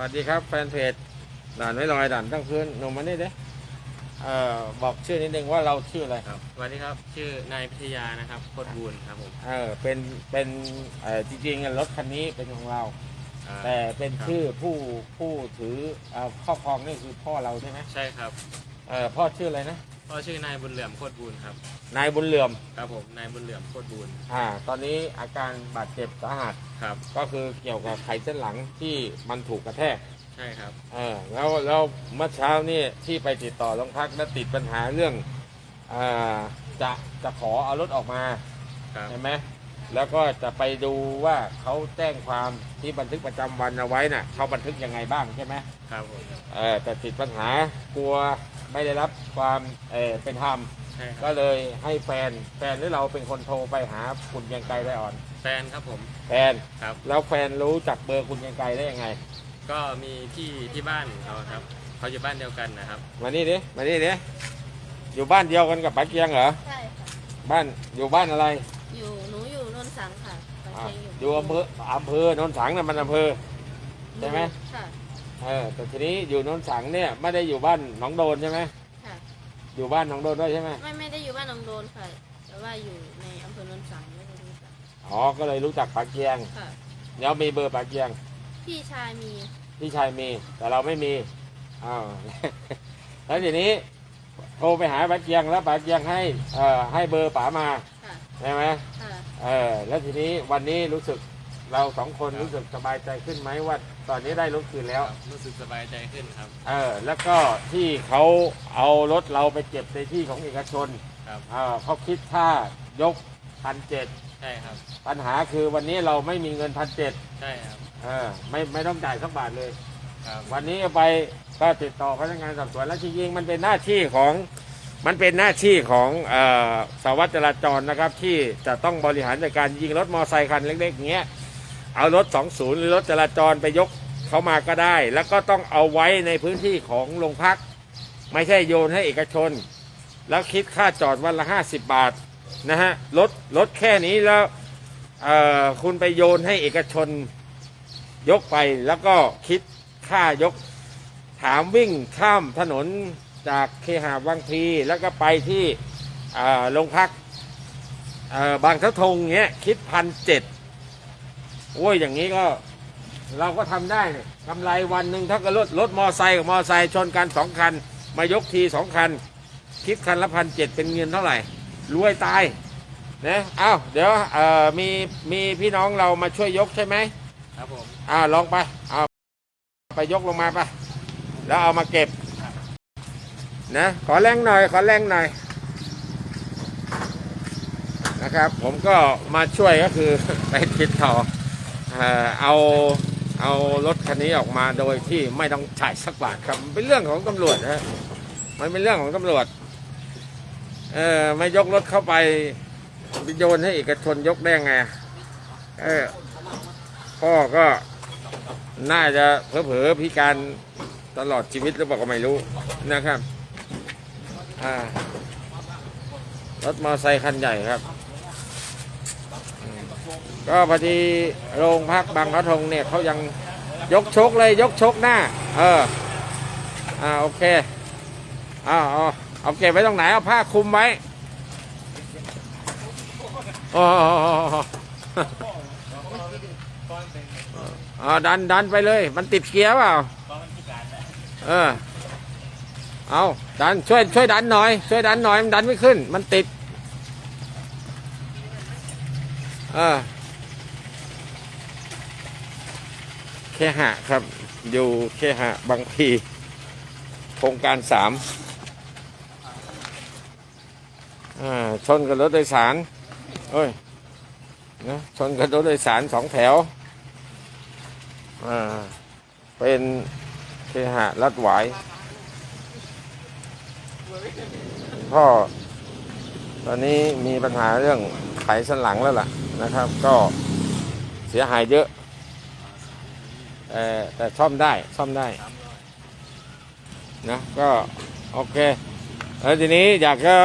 วัสดีครับแฟนเพจด่านไม่ลอยด่านตั้งพื้นหนุ่มมานี่เด้เอ่อบอกชื่อนิดนึงว่าเราชื่ออะไรครับสวัสดีครับ ชื่อนายพิทยานะครับโคตรบูนครับผมเออเป็นเป็นเอ่อจริงๆรถคันนี้เป็นของเรา อ่าแต่เป็นครับชื่อผู้ผู้ถือเอ่อครอบครองนี่คือพ่อเราใช่ไหมใช่ครับ เออพ่อชื่ออะไรนะ พ่อชื่อนายบุญเหลื่อมโคตรบูนครับ นายบุญเหลื่อมครับผม นายบุญเหลื่อมโคตรบูนอ่าตอนนี้อาการบาดเจ็บสาหัสครับ ก็คือเกี่ยวกับไขเส้นหลังที่มันถูกกระแทกใช่ครับเออแล้วแล้วเมื่อเช้านี่ที่ไปติดต่อโรงพักแล้วติดปัญหาเรื่องอาจะจะขอเอารถออกมาครับ ใช่ไหม แล้วก็จะไปดูว่าเขาแจ้งความที่บันทึกประจำวันเอาไว้น่ะเขาบันทึกยังไงบ้างใช่ไหมครับผมเออแต่ติดปัญหากลัวไม่ได้รับความเออเป็นธรรมใช่คก็รับเลยให้แฟนแฟนหรือเราเป็นคนโทรไปหาคุณเกรียังไกรได้อ่อน แฟนครับผมแฟนครับแล้วแฟนรู้จักเบอร์คุณเกรียังไกรได้ยังไง ก็มีที่ที่บ้านเขาครับเขาอยู่บ้านเดียวกันนะครับมานี่ดิมานี่ดิอยู่บ้านเดียวกันกับป้าเกียงเหรอใช่ค่ะบ้านอยู่บ้านอะไร อยู่หนูอยู่ นนสังค่ะบางอะเชียงอยู่อำเภออำเภอโนนสังน่ะมันอำเภอ ใช่ไหม ค่ะเออแต่ทีนี้อยู่โนนสังเนี่ยไม่ได้อยู่บ้านหนองโดนใช่ไหมค่ะ อยู่บ้านหนองโดนด้วยใช่ไหมไม่ไม่ได้อยู่บ้านหนองโดนค่ะ แต่ว่าอยู่ในอำเภอนนสังไม่ได้รู้จักอ๋อก็เลยรู้จักป้าเกียงค่ะ แล้วมีเบอร์ป้าเกียง พี่ชายมีพี่ชายมี แต่เราไม่มีอ้าว แล้วทีนี้โทรไปหาป้าเกียงแล้วป้าเกียงให้เอ่อให้เบอร์ป๋ามาค่ะ ใช่ไหม ค่ะ เออแล้วทีนี้วันนี้รู้สึกเราสองคนรู้สึกสบายใจขึ้นไหมว่า ตอนนี้ได้รถคืนแล้ว ครับรู้สึกสบายใจขึ้นครับ เออแล้วก็ที่เขาเอารถเราไปเก็บในที่ของเอกชนครับ เออเขาคิดค่ายกพันเจ็ดใช่ครับ ปัญหาคือวันนี้เราไม่มีเงินพันเจ็ดใช่ครับ เออไม่ไม่ต้องจ่ายสักบาทเลย ครับ วันนี้ไปก็ติดต่อพนักงานสอบสวนแล้วจริงๆมันเป็นหน้าที่ของ มันเป็นหน้าที่ของออสารวัตรจราจรนะครับ ที่จะต้องบริหารจัดการยิงรถมอเตอร์ไซคันเล็กๆอย่างเงี้ยเอารถ 20 หรือรถจราจรไปยกเขามาก็ได้ แล้วก็ต้องเอาไว้ในพื้นที่ของโรงพัก ไม่ใช่โยนให้เอกชน แล้วคิดค่าจอดวันละ 50 บาทนะฮะรถรถแค่นี้แล้วคุณไปโยนให้เอกชนยกไปแล้วก็คิดค่ายกถามวิ่งข้ามถนน จากเคหาบางพลีแล้วก็ไปที่อ่าโรงพักอ่าบางเท้าธงเงี้ยคิดพันเจ็ดโอ้ยอย่างนี้ก็เราก็ทำได้เนี่ยกำไรวันหนึ่งถ้าเก็รถรถมอไซค์กับมอไซค์ชนกันสองคัน มายกทีสองคัน คิดคันละพันเจ็ดเป็นเงินเท่าไหร่รวยตายนะเอ้าเดี๋ยวเอ่อมีมีพี่น้องเรามาช่วยยกใช่ไหมครับผมอ่าลองไปเอาไปยกลงมาไปแล้วเอามาเก็บ นะขอแรงหน่อย ขอแรงหน่อยนะครับ ผมก็มาช่วยก็คือไปติดต่อเออเอาเอารถคันนี้ออกมาโดยที่ไม่ต้องจ่ายสักบาทครับเป็นเรื่องของตำรวจนะมันเป็นเรื่องของตำรวจเออไม่ยกรถเข้าไปไปโยนให้เอกชนยกได้ยังไงเออพ่อก็น่าจะเผลอๆพิการตลอดชีวิตหรือเปล่าก็ไม่รู้นะครับ อ่ารถมอเตอร์ไซคันใหญ่ครับ ก็พอดีโรงพักบางกระทงเนี่ยเขายังยกชกเลยยกชกหน้า เออ อ่าโอเคเอาเอาเอาเก็บไว้ตรงไหนเอาผ้าคลุมไว้โอ้โหอ่าดันดันไปเลย มันติดเกียร์เปล่าเออ เอาดันช่วยช่วยดันหน่อย ช่วยดันหน่อยมันดันไม่ขึ้น มันติดเออเคหะครับ อยู่เคหะบางพีโครงการสามอ่าชนกับรถโดยสารเอ้ยนะชนกับรถโดยสารสองแถวอ่าเป็นเคหะรัดหวาย พ่อตอนนี้มีปัญหาเรื่องไขสันหลังแล้วล่ะนะครับ ก็เสียหายเยอะแต่แต่ซ่อมได้ซ่อมได้นะก็โอเคแล้วทีนี้อยากจะ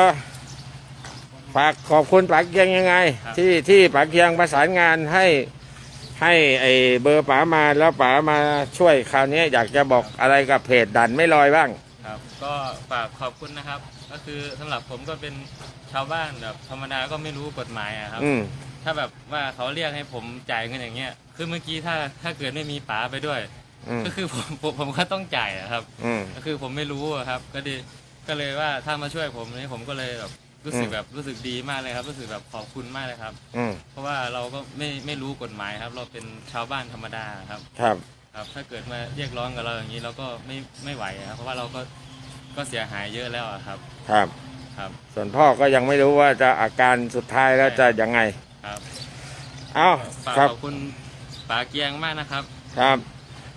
ฝากขอบคุณปากเกียงยังไง ที่ที่ปากเกียงประสานงานให้ให้ไอ้เบอร์ป๋ามาแล้วป๋ามาช่วยคราวนี้อยากจะบอกอะไรกับเพจดันไม่ลอยบ้าง ครับ ก็ฝากขอบคุณนะครับ ก็คือสำหรับผมก็เป็นชาวบ้านแบบธรรมดาก็ไม่รู้กฎหมายอะครับ อืม ถ้าแบบว่าเขาเรียกให้ผมจ่ายเงินอย่างเงี้ย คือเมื่อกี้ถ้าถ้าเกิดไม่มีป๋าไปด้วย อืม ก็คือผมผมผมก็ต้องจ่ายอะครับ อืม ก็คือผมไม่รู้อะครับ ก็ดีก็เลยว่าถ้ามาช่วยผมนี่ผมก็เลยแบบรู้สึกอืม แบบรู้สึกดีมากเลยครับ รู้สึกแบบขอบคุณมากเลยครับ อืม เพราะว่าเราก็ไม่ไม่รู้กฎหมายครับ เราเป็นชาวบ้านธรรมดาครับ ครับ ครับ ถ้าเกิดมาเรียกร้องกับเราอย่างนี้เราก็ไม่ไม่ไหวอะครับเพราะว่าเราก็ก็เสียหายเยอะแล้วอะครับครับ ครับ ส่วนพ่อก็ยังไม่รู้ว่าจะอาการสุดท้ายแล้วจะยังไง ครับเอ้าฝากครับขอบคุณป๋าเกียงมากนะครับ ครับ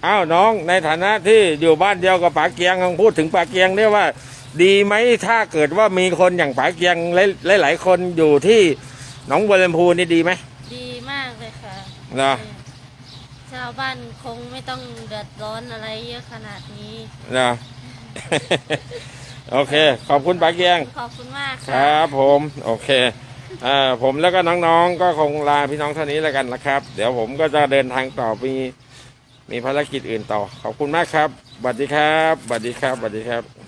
เอ้าน้องในฐานะที่อยู่บ้านเดียวกับป๋าเกียงลองพูดถึงป๋าเกียงด้วยว่า ดีไหมถ้าเกิดว่ามีคนอย่างป๋าเกียงหลายหลายๆคนอยู่ที่หนองบัวลำพูนี่ดีไหมดีมากเลยค่ะ เหรอชาวบ้านคงไม่ต้องเดือดร้อนอะไรเยอะขนาดนี้ นะ โอเค ขอบคุณป๋าเกียง ขอบคุณมากคค่ะรับผมโอเคอ่าผมแล้วก็น้องๆก็คงลาพี่น้องเท่านี้แล้วกันนะครับ เดี๋ยวผมก็จะเดินทางต่อมีมีภารกิจอื่นต่อ ขอบคุณมากครับสวัสดีครับสวัสดีครับสวัสดีครับ